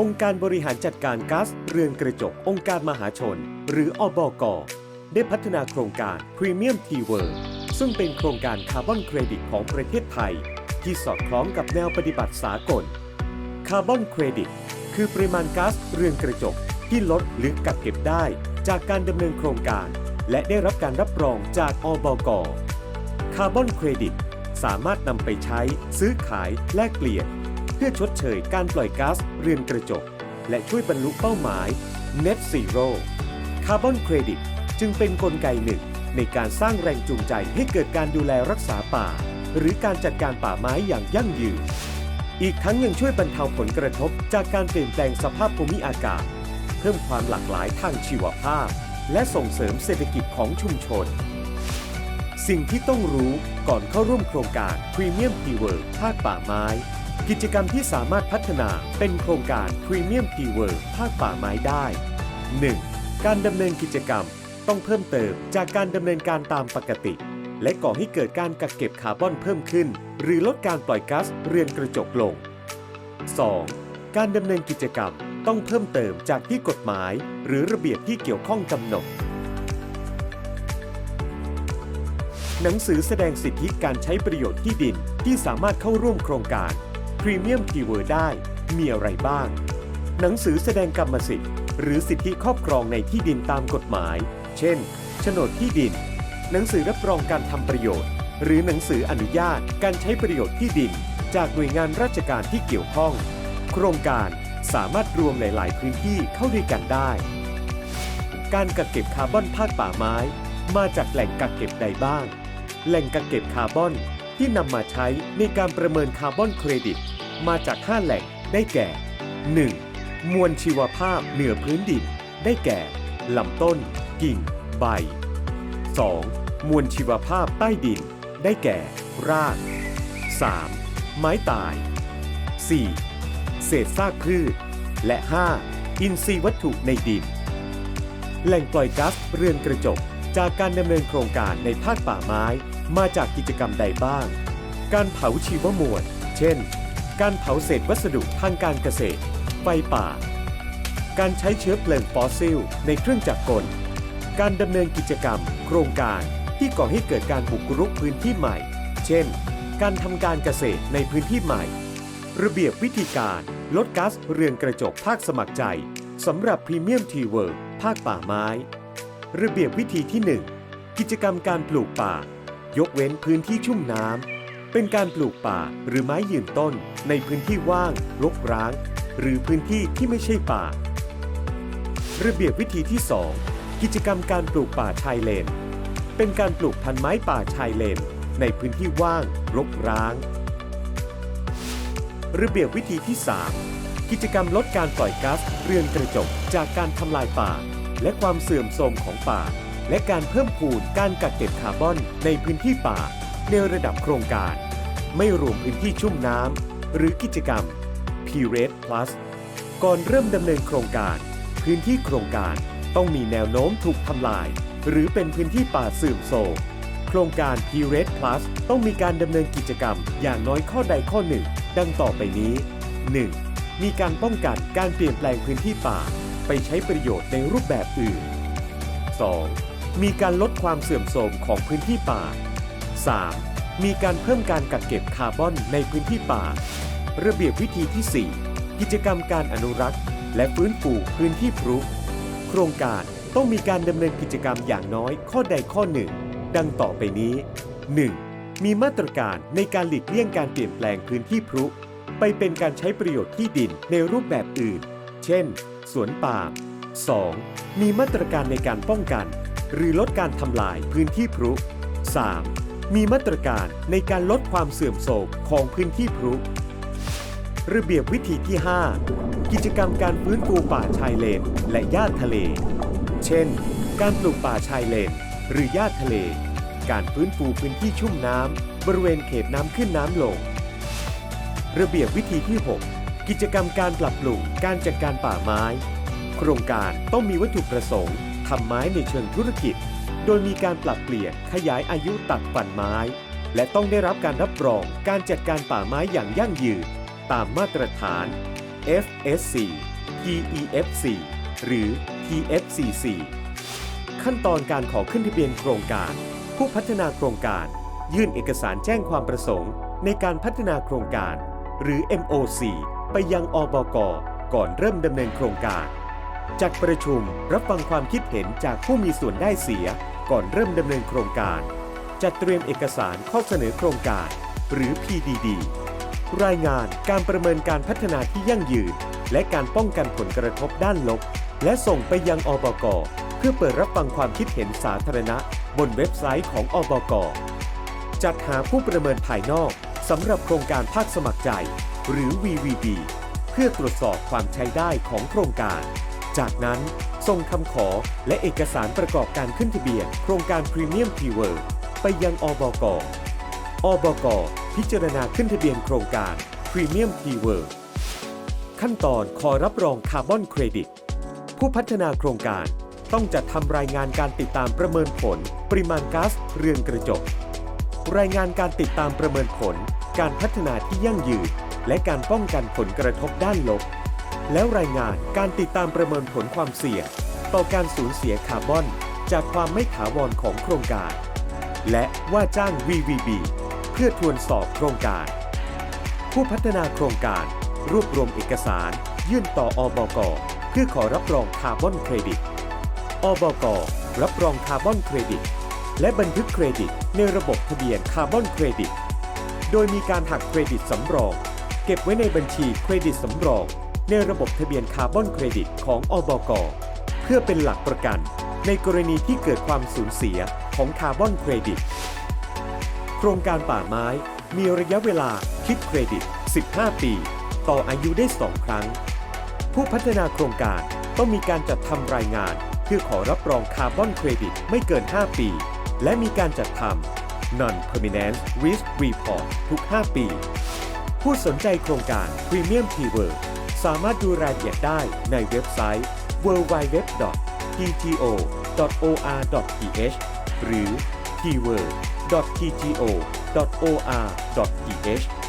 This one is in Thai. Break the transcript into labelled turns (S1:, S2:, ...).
S1: องค์การบริหารจัดการก๊าซเรือนกระจก องค์การมหาชน หรืออบก ได้พัฒนาโครงการ Premium T w o r ซึ่งเป็นโครงการคาร์บอนเครดิตของประเทศไทย ที่สอดคล้องกับแนวปฏิบัติสากล คาร์บอนเครดิต คือปริมาณก๊าซเรือนกระจก ที่ลดหรือกักเก็บได้ จากการดำเนินโครงการ และได้รับการรับรองจากอบก คาร์บอนเครดิตสามารถนำไปใช้ ซื้อขายแลกเปลี่ยน เพื่อชดเชยการปล่อยก๊าซเรือนกระจก และช่วยบรรลุเป้าหมาย Net Zero คาร์บอนเครดิตจึงเป็นนกลไกหนึ่ง ในการสร้างแรงจูงใจให้เกิดการดูแลรักษาป่า หรือการจัดการป่าไม้อย่างยั่งยืน อีกทั้งยังช่วยบรรเทาผลกระทบจากการเปลี่ยนแปลงสภาพภูมิอากาศ เพิ่มความหลากหลายทางชีวภาพ และส่งเสริมเศรษฐกิจของชุมชน สิ่งที่ต้องรู้ก่อนเข้าร่วมโครงการ Premium p w o r ภาคป่าไม้ กิจกรรมที่สามารถพัฒนาเป็นโครงการ Premium p w o r ภาคป่าไม้ได้ 1. การดำเนินกิจกรรมต้องเพิ่มเติมจากการดำเนินการตามปกติ และก่อให้เกิดการกักเก็บคาร์บอนเพิ่มขึ้น หรือลดการปล่อยก๊าซเรือนกระจกลง 2. การดำเนินกิจกรรมต้องเพิ่มเติมจากที่กฎหมาย หรือระเบียบที่เกี่ยวข้องกำหนด หนังสือแสดงสิทธิการใช้ประโยชน์ที่ดินที่สามารถเข้าร่วมโครงการ Premium Keyword ได้ มีอะไรบ้าง หนังสือแสดงกรรมสิทธิ์ หรือสิทธิครอบครองในที่ดินตามกฎหมาย เช่นโฉนดที่ดิน หนังสือรับรองการทำประโยชน์ หรือหนังสืออนุญาตการใช้ประโยชน์ที่ดิน จากหน่วยงานราชการที่เกี่ยวข้อง โครงการสามารถรวมหลาย ๆ พื้นที่เข้าด้วยกันได้ การกักเก็บคาร์บอนภาคป่าไม้ มาจากแหล่งกักเก็บใดบ้าง แหล่งกักเก็บคาร์บอนที่นำมาใช้ในการประเมินคาร์บอนเครดิต มาจาก 5 แหล่งได้แก่ 1. มวลชีวภาพเหนือพื้นดิน ได้แก่ลำต้น กิ่ง ใบ 2. มวลชีวภาพใต้ดิน ได้แก่ ราก 3. ไม้ตาย 4. เศษซากพืช และ 5. อินทรีย์วัตถุในดิน แหล่งปล่อยก๊าซเรือนกระจก จากการดำเนินโครงการในภาคป่าไม้ มาจากกิจกรรมใดบ้าง การเผาชีวมวล เช่น การเผาเศษวัสดุทางการเกษตร ไฟป่า การใช้เชื้อเพลิงฟอสซิล ในเครื่องจักรกล การดำเนินกิจกรรม โครงการที่ก่อให้เกิดการบุกรุกพื้นที่ใหม่ เช่น การทำการเกษตรในพื้นที่ใหม่ ระเบียบวิธีการลดก๊าซเรือนกระจกภาคสมัครใจสำหรับพรีเมียมทีเวิร์ภาคป่าไม้ ระเบียบวิธีที่ 1 กิจกรรมการปลูกป่า ยกเว้นพื้นที่ชุ่มน้ำ เป็นการปลูกป่าหรือไม้ยืนต้น ในพื้นที่ว่างรกร้าง หรือพื้นที่ที่ไม่ใช่ป่า ระเบียบวิธีที่ 2 กิจกรรมการปลูกป่าชายเลน เป็นการปลูกพันไม้ป่าชายเลน ในพื้นที่ว่างรกร้าง ระเบียบวิธีที่ 3 กิจกรรมลดการปล่อยก๊าซเรือนกระจกจากการทำลายป่า และความเสื่อมโทรมของป่า และการเพิ่มพูนการกักเก็บคาร์บอนในพื้นที่ป่า ในระดับโครงการ ไม่รวมพื้นที่ชุ่มน้ำหรือกิจกรรม p r e d Plus ก่อนเริ่มดำเนินโครงการ พื้นที่โครงการต้องมีแนวโน้มถูกทำลาย หรือเป็นพื้นที่ป่าเสื่อมโทรมโครงการ p r e d Plus ต้องมีการดำเนินกิจกรรมอย่างน้อยข้อใดข้อหนึ่ง ดังต่อไปนี้ 1. มีการป้องกันการเปลี่ยนแปลงพื้นที่ป่า ไปใช้ประโยชน์ในรูปแบบอื่น 2. มีการลดความเสื่อมโทรมของพื้นที่ป่า 3. มีการเพิ่มการกักเก็บคาร์บอนในพื้นที่ป่า ระเบียบวิธีที่ 4 กิจกรรมการอนุรักษ์ และฟื้นฟูพื้นที่พรุโครงการต้องมีการดำเนินกิจกรรมอย่างน้อยข้อใดข้อหนึ่ง ดังต่อไปนี้ 1. มีมาตรการในการหลีกเลี่ยงการเปลี่ยนแปลงพื้นที่พรุไปเป็นการใช้ประโยชน์ที่ดินในรูปแบบอื่น เช่น สวนป่า 2. มีมาตรการในการป้องกัน หรือลดการทำลายพื้นที่พรุ 3. มีมาตรการในการลดความเสื่อมโทรมของพื้นที่พรุระเบียบวิธีที่ 5 กิจกรรมการฟื้นฟูป่าชายเลน และหญ้าทะเล เช่น การปลูกป่าชายเลน หรือหญ้าทะเล การฟื้นฟูพื้นที่ชุ่มน้ำบริเวณเขตน้ำขึ้นน้ำลง ระเบียบวิธีที่ 6 กิจกรรมการปรับปรุงการจัดการป่าไม้ โครงการต้องมีวัตถุประสงค์ทำไม้ในเชิงธุรกิจ โดยมีการปรับเปลี่ยนขยายอายุตัดฝันไม้ และต้องได้รับการรับรองการจัดการป่าไม้อย่างยั่งยืน ตามมาตรฐาน FSC, PEFC หรือ PFCC ขั้นตอนการขอขึ้นทะเบียนโครงการ ผู้พัฒนาโครงการ ยื่นเอกสารแจ้งความประสงค์ ในการพัฒนาโครงการ หรือ MOC ไปยังอบกก่อนเริ่มดำเนินโครงการ จัดประชุมรับฟังความคิดเห็นจากผู้มีส่วนได้เสีย ก่อนเริ่มดำเนินโครงการ จัดเตรียมเอกสารข้อเสนอโครงการ หรือ PDD รายงานการประเมินการพัฒนาที่ยั่งยืน และการป้องกันผลกระทบด้านลบ และส่งไปยังอบก เพื่อเปิดรับฟังความคิดเห็นสาธารณะ บนเว็บไซต์ของอบก จัดหาผู้ประเมินภายนอกสำหรับโครงการภาคสมัครใจ หรือ VVB เพื่อตรวจสอบความใช้ได้ของโครงการ จากนั้นส่งคำขอและเอกสารประกอบการขึ้นทะเบียน โครงการพรีเมียมทีเวิร์ไปยังอบก อบก พิจารณาขึ้นทะเบียนโครงการพรีเมียมทีเวิร์ขั้นตอนขอรับรองคาร์บอนเครดิต ผู้พัฒนาโครงการต้องจัดทำรายงานการติดตามประเมินผล ปริมาณก๊าซเรือนกระจก รายงานการติดตามประเมินผล การพัฒนาที่ยั่งยืน และการป้องกันผลกระทบด้านลบ แล้วรายงานการติดตามประเมินผลความเสี่ยง ต่อการสูญเสียคาร์บอน จากความไม่ถาวรของโครงการ และว่าจ้าง VVB เพื่อทวนสอบโครงการ ผู้พัฒนาโครงการ รวบรวมเอกสาร ยื่นต่ออบก เพื่อขอรับรองคาร์บอนเครดิต อบก รับรองคาร์บอนเครดิต และบันทึกเครดิตในระบบทะเบียนคาร์บอนเครดิต โดยมีการหักเครดิตสำรอง เก็บไว้ในบัญชีเครดิตสำรอง ในระบบทะเบียนคาร์บอนเครดิตของอบก เพื่อเป็นหลักประกัน ในกรณีที่เกิดความสูญเสียของคาร์บอนเครดิต โครงการป่าไม้มีระยะเวลาคิดเครดิต 15 ปี ต่ออายุได้ 2 ครั้ง ผู้พัฒนาโครงการต้องมีการจัดทำรายงาน เพื่อขอรับรองคาร์บอนเครดิตไม่เกิน 5 ปี และมีการจัดทำ Non-Permanent Risk Report ทุก 5 ปี ผู้สนใจโครงการ Premium t w o r d สามารถดูรายละเอียดได้ในเว็บไซต์ www.tto.or.th หรือ keyword.tto.or.th